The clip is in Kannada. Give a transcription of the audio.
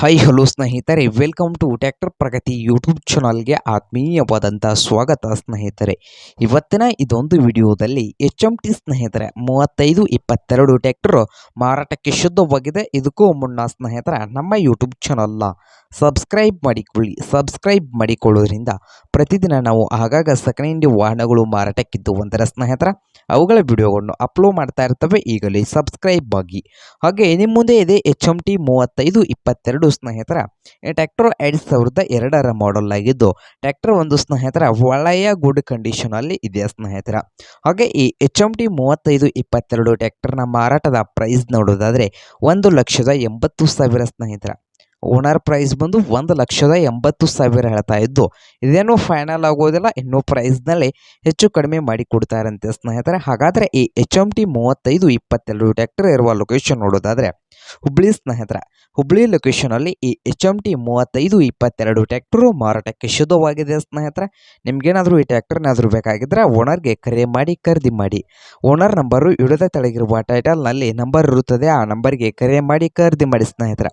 ಹೈ ಹಲೋ ಸ್ನೇಹಿತರೆ. Welcome to tractor Pragati YouTube ಚಾನಲ್ಗೆ ಆತ್ಮೀಯವಾದಂಥ ಸ್ವಾಗತ ಸ್ನೇಹಿತರೆ. ಇವತ್ತಿನ ಇದೊಂದು ವಿಡಿಯೋದಲ್ಲಿ ಎಚ್ ಎಂ ಟಿ ಸ್ನೇಹಿತರೆ, ಮೂವತ್ತೈದು ಇಪ್ಪತ್ತೆರಡು ಟ್ಯಾಕ್ಟರು ಮಾರಾಟಕ್ಕೆ ಶುದ್ಧವಾಗಿದೆ. ಇದಕ್ಕೂ ಮುನ್ನ ಸ್ನೇಹಿತರ, ನಮ್ಮ ಯೂಟ್ಯೂಬ್ ಚಾನಲ್ನ ಸಬ್ಸ್ಕ್ರೈಬ್ ಮಾಡಿಕೊಳ್ಳಿ. ಸಬ್ಸ್ಕ್ರೈಬ್ ಮಾಡಿಕೊಳ್ಳೋದ್ರಿಂದ ಪ್ರತಿದಿನ ನಾವು ಆಗಾಗ ಸೆಕೆಂಡ್ ಹ್ಯಾಂಡ್ ವಾಹನಗಳು ಮಾರಾಟಕ್ಕಿದ್ದು ಒಂದರ ಸ್ನೇಹಿತರ. ಅವುಗಳ ವಿಡಿಯೋಗಳನ್ನು ಅಪ್ಲೋಡ್ ಮಾಡ್ತಾ ಇರ್ತವೆ. ಈಗಲೇ ಸಬ್ಸ್ಕ್ರೈಬ್ ಆಗಿ. ಹಾಗೆ ನಿಮ್ಮ ಮುಂದೆ ಇದೆ ಎಚ್ ಎಂ ಟಿ ಮೂವತ್ತೈದು ಇಪ್ಪತ್ತೆರಡು ಸ್ನೇಹಿತರ. ಟ್ಯಾಕ್ಟರ್ ಎರಡು ಸಾವಿರದ ಎರಡರ ಮಾಡೆಲ್ ಆಗಿದ್ದು ಟ್ಯಾಕ್ಟರ್ ಒಂದು ಸ್ನೇಹಿತರ ಒಳ್ಳೆಯ ಗುಡ್ ಕಂಡೀಷನ್ ಅಲ್ಲಿ ಇದೆ ಸ್ನೇಹಿತರ. ಹಾಗೆ ಈ ಎಚ್ ಎಂ ಟಿ ಮೂವತ್ತೈದು ಇಪ್ಪತ್ತೆರಡು ಟ್ಯಾಕ್ಟರ್ನ ಮಾರಾಟದ ಪ್ರೈಸ್ ನೋಡೋದಾದ್ರೆ ಒಂದು ಲಕ್ಷದ ಎಂಬತ್ತು ಸಾವಿರ ಸ್ನೇಹಿತರ. ಓನರ್ ಪ್ರೈಸ್ ಬಂದು ಒಂದು ಲಕ್ಷದ ಎಂಬತ್ತು ಸಾವಿರ ಹೇಳ್ತಾ ಇದ್ದು, ಇದೇನು ಫೈನಲ್ ಆಗೋದಿಲ್ಲ, ಇನ್ನೂ ಪ್ರೈಸ್ನಲ್ಲಿ ಹೆಚ್ಚು ಕಡಿಮೆ ಮಾಡಿ ಕೊಡ್ತಾರಂತೆ ಸ್ನೇಹಿತರೆ. ಹಾಗಾದರೆ ಈ ಎಚ್ ಎಂ ಟಿ ಮೂವತ್ತೈದು ಇಪ್ಪತ್ತೆರಡು ಟ್ಯಾಕ್ಟರ್ ಇರುವ ಲೊಕೇಶನ್ ನೋಡೋದಾದರೆ, ಹುಬ್ಳಿ ಸ್ನೇಹಿತರ, ಹುಬ್ಳಿ ಲೊಕೇಶನಲ್ಲಿ ಈ ಎಚ್ ಎಂ ಟಿ ಮೂವತ್ತೈದು ಇಪ್ಪತ್ತೆರಡು ಟ್ಯಾಕ್ಟರು ಮಾರಾಟಕ್ಕೆ ಶುದ್ಧವಾಗಿದೆ ಸ್ನೇಹಿತರೆ. ನಿಮಗೇನಾದರೂ ಈ ಟ್ಯಾಕ್ಟರ್ನಾದರೂ ಬೇಕಾಗಿದ್ದರೆ ಓನರ್ಗೆ ಕರೆ ಮಾಡಿ, ಖರೀದಿ ಮಾಡಿ. ಓನರ್ ನಂಬರು ಇಡದ ತೆಳಗಿರುವ ಟೈಟಲ್ನಲ್ಲಿ ನಂಬರ್ ಇರುತ್ತದೆ, ಆ ನಂಬರ್ಗೆ ಕರೆ ಮಾಡಿ, ಖರೀದಿ ಮಾಡಿ ಸ್ನೇಹಿತರೆ.